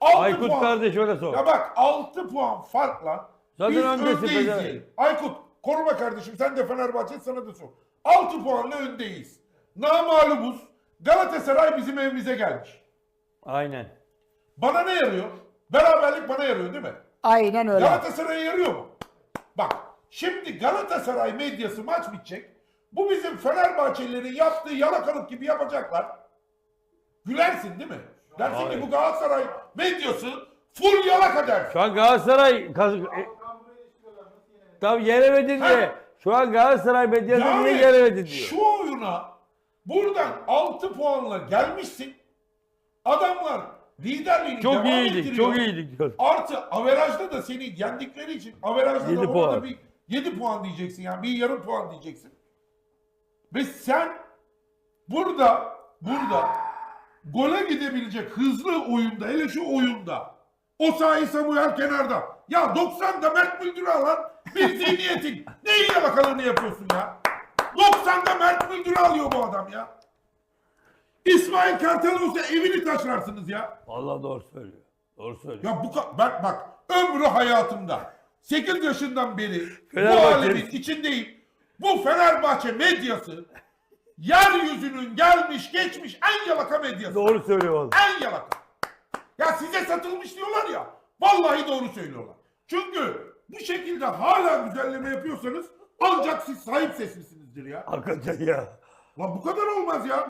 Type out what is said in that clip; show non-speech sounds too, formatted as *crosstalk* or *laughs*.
6 Aykut puan. kardeş öyle sor. Ya bak 6 puan farkla Zaten biz öndesin öndeyiz Fener. diyelim. Aykut koruma kardeşim sen de Fenerbahçe sana da sor. 6 puanla öndeyiz. Namalubuz. Galatasaray bizim evimize gelmiş. Aynen. Bana ne yarıyor? Beraberlik bana yarıyor değil mi? Aynen öyle. Galatasaray'a yarıyor mu? Bak şimdi Galatasaray medyası maç bitecek. Bu bizim Fenerbahçelilerin yaptığı yalakalık gibi yapacaklar. Gülersin değil mi? Dersin Hayır. ki bu Galatasaray medyası full yalaka dersin. Şu an Galatasaray kaz... e, Tam yenemedin Ha. diye. Şu an Galatasaray medyası Yani niye yenemedin diyor. şu oyuna buradan 6 puanla gelmişsin. Adamlar liderliğini Çok devam iyiydik, ettiriyor. çok iyiydik. Artı averajda da seni yendikleri için averajda Yedi da orada puan. bir 7 puan diyeceksin yani bir yarım puan diyeceksin. Ve sen burada burada gole gidebilecek hızlı oyunda hele şu oyunda o sahi Samuel kenarda. Ya 90'da Mert Müldür'ü alan bir zihniyetin. *laughs* Neyin yalakalığını yapıyorsun ya? 90'da Mert Müldür'ü alıyor bu adam ya. İsmail Kartal olsa evini taşırarsınız ya. Vallahi doğru söylüyor. Doğru söylüyor. Ya bu bak bak ömrü hayatımda 8 yaşından beri bu alemin içindeyim. Bu Fenerbahçe medyası yeryüzünün gelmiş geçmiş en yalaka medyası. Doğru söylüyor vallahi. En yalaka. Ya size satılmış diyorlar ya. Vallahi doğru söylüyorlar. Çünkü bu şekilde hala güzelleme yapıyorsanız ancak siz sahip seslisinizdir ya. Hakikaten ya. Lan bu kadar olmaz ya.